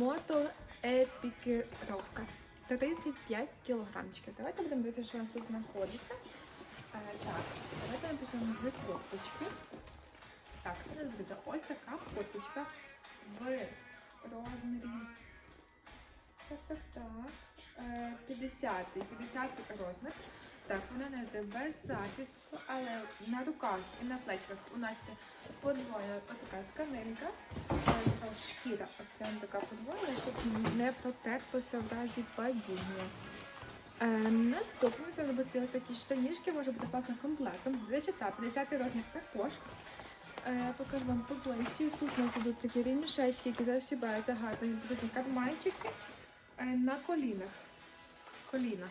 мотоепікировка. 35 кілограмчиків. Давайте будемо дивитися, що у нас тут знаходиться. Е, так, давайте ми почнемо з кофточки. Так, це буде ось така кофточка в розмірі. Так, так, так. Е, 50 50 розмір. Так, вона не йде без захисту, але на руках і на плечах у нас є подвоєна така тканинка, шкіра, прям така подвоєна, щоб не протертося в разі падіння. Е, наступне це робити такі штанішки, може бути класним комплектом. Так, 50 розмір також. Е, покажу вам поближче. Тут у нас будуть такі ремішечки, які засібаються гарно, і будуть карманчики е, на колінах. Коліна.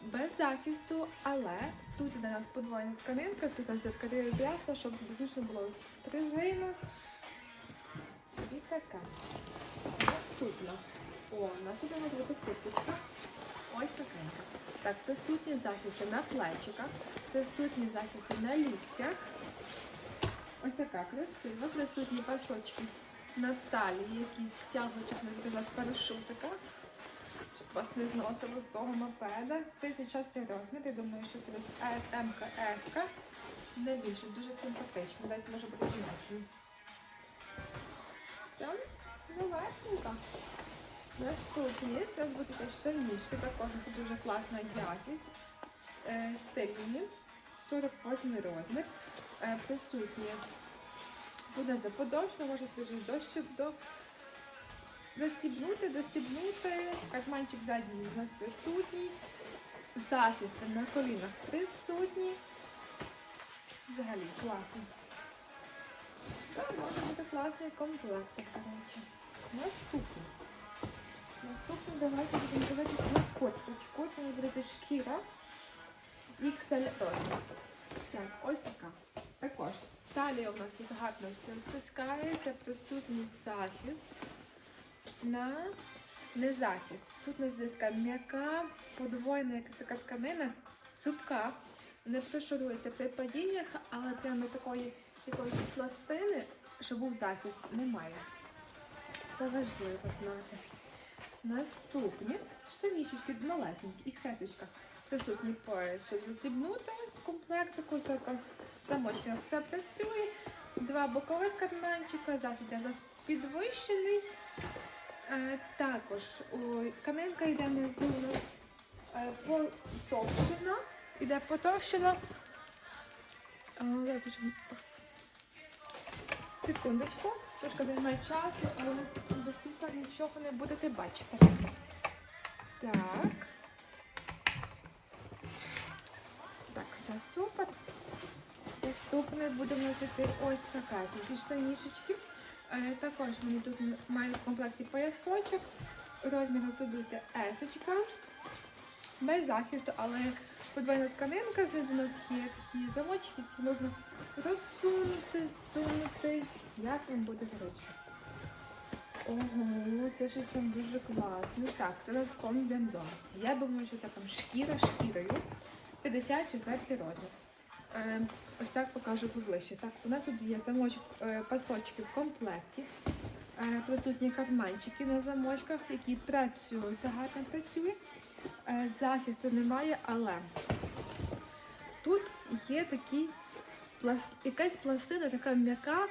Без захисту, але тут іде у нас подвойна тканинка, тут у нас де ясна, щоб зручно було пружина. І така. Наступна. О, у нас тут у. Ось такенька. Так, присутні захисти на плечиках, присутні захисти на ліктях. Ось така красива. Присутні пасочки на талії, які стягують наприклад, з парашутика, вас не зносило з того мопеда. 36 розмір. Я думаю, що це десь Е, Не більше, дуже симпатично. Навіть може бути жіночою. Там новесенька. Наступні це будуть штанішки, також дуже класна якість. Е, стильні, 48 розмір. Е, присутні. Буде за подовжно, може свіжий дощик до застібнути, достібнути. Карманчик задній у нас присутній. Захисти на колінах присутні. Взагалі класний. Так, може бути класний комплект, до речі. Наступний. Наступно давайте будемо на кофточку. Це буде шкіра XL розмір. Так, ось така. Також талія у нас тут гарно все стискається, присутній захист на не захист. Тут у нас така м'яка, подвойна якась така тканина, цупка, не пришурується при падіннях, але прямо такої якоїсь пластини, щоб був захист, немає. Це важливо знати. Наступні штанішечки малесенькі, іксесочка. Присутній пояс, щоб застібнути комплект, таку замочки. У нас все працює. Два бокових карманчика, захід у нас підвищений. Також тканинка йде внизу у е, потовщена. Іде потовщена. Секундочку, трошки займає часу, але без світла нічого не будете бачити. Так. Так, все супер. Наступне будемо носити ось така такі штанішечки. Е, також вони тут мають в комплекті поясочок. Розмір буде есочка. Без захисту, але подвійна тканинка, знизу у нас є такі замочки, які можна розсунути, зсунути, як вам буде зручно. Ого, це щось там дуже класно. Так, це нас комбінзон. Я думаю, що це там шкіра шкірою. 54 розмір. Е, ось так покажу поближче. Так, у нас тут є замочок, е, пасочки в комплекті. Е, присутні карманчики на замочках, які працюють, гарно працює. Захисту немає, але тут є такі якась пластина, така м'яка,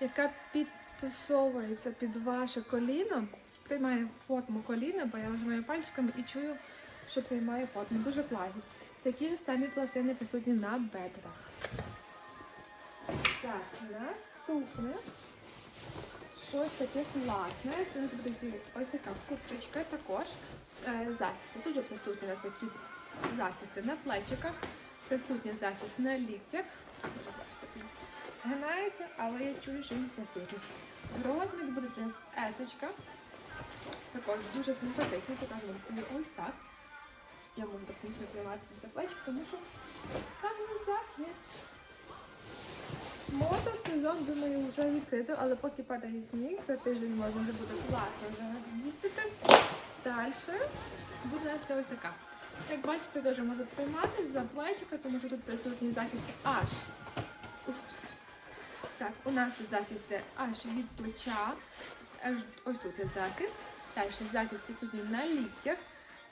яка підтасовується під ваше коліно. Приймає форму коліна, бо я нажимаю пальчиками і чую, що приймає форму. Дуже класно. Такі ж самі пластини присутні на бедрах. Так, наступне. Щось таке класне. Це нас буде ось така курточка також. Е, захисти. Дуже присутні на такі захисти на плечиках, присутній захист на ліктях. Згинається, але я чую, що він присутній. Розмір буде есочка. Також дуже симпатично, покажу ось так. Я можу так міцно триматися за плечик, тому що гарний захист. Мотосезон, думаю, вже відкрито, але поки падає сніг, за тиждень можна вже буде класно вже їздити. Далі буде нести ось така. Як бачите, теж можу тримати за плечика, тому що тут присутній захист аж. Упс. Так, у нас тут захист аж від плеча. Ось тут є захист. Далі захист присутній на ліктях,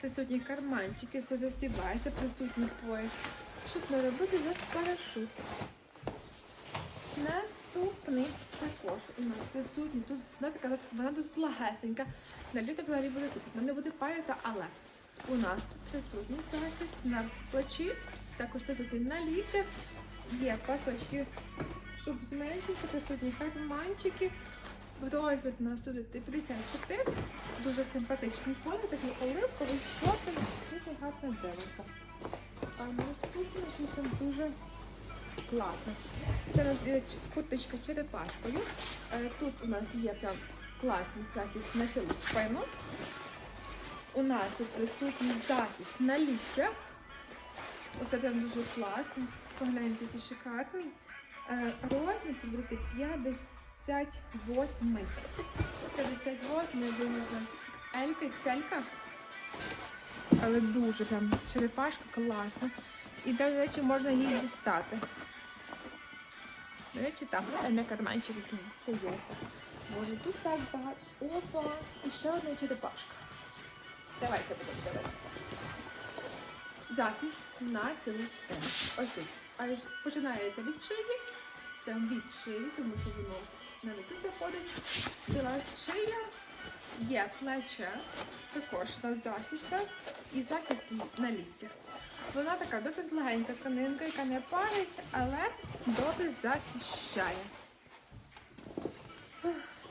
присутні карманчики, все застібається, присутній пояс, щоб не робити за парашут. Наступний також у нас присутній. Тут вона така вона досить лагесенька. На літо взагалі буде супер. Вона не буде паяти, але у нас тут присутній захист на плечі, також присутній на ліктях. Є пасочки, щоб зменшити, присутні карманчики. Розмір у нас тут 54. Дуже симпатичний колір, такий оливковий, шопінг, дуже гарно дивиться. А наступне що там дуже класно. У нас є черепашкою. Е, Тут у нас є прям класний захист на цілу спину. У нас тут присутній захист на ліктях. Оце прям дуже класно. Погляньте, який шикарний. Е, Розмір буде 58. 58, я думаю, у нас Елька, Ікселька. Але дуже прям черепашка класна. І до речі, можна її дістати. До речі, там на карманчик який стається. Може тут так багато. Опа! І ще одна черепашка. Давайте будемо дивитися. Захист на цілий спин. Ось тут. Починається від шиї, прям від шиї, тому що воно на руки заходить. Ціла шия, є плече, також на захистах і захист на ліктях. Вона така досить легенька тканинка, яка не парить, але добре захищає.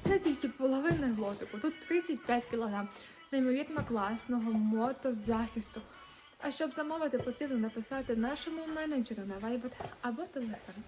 Це тільки половина глотику. Тут 35 кг. Неймовірно класного мотозахисту. А щоб замовити, потрібно написати нашому менеджеру на Viber або Telegram.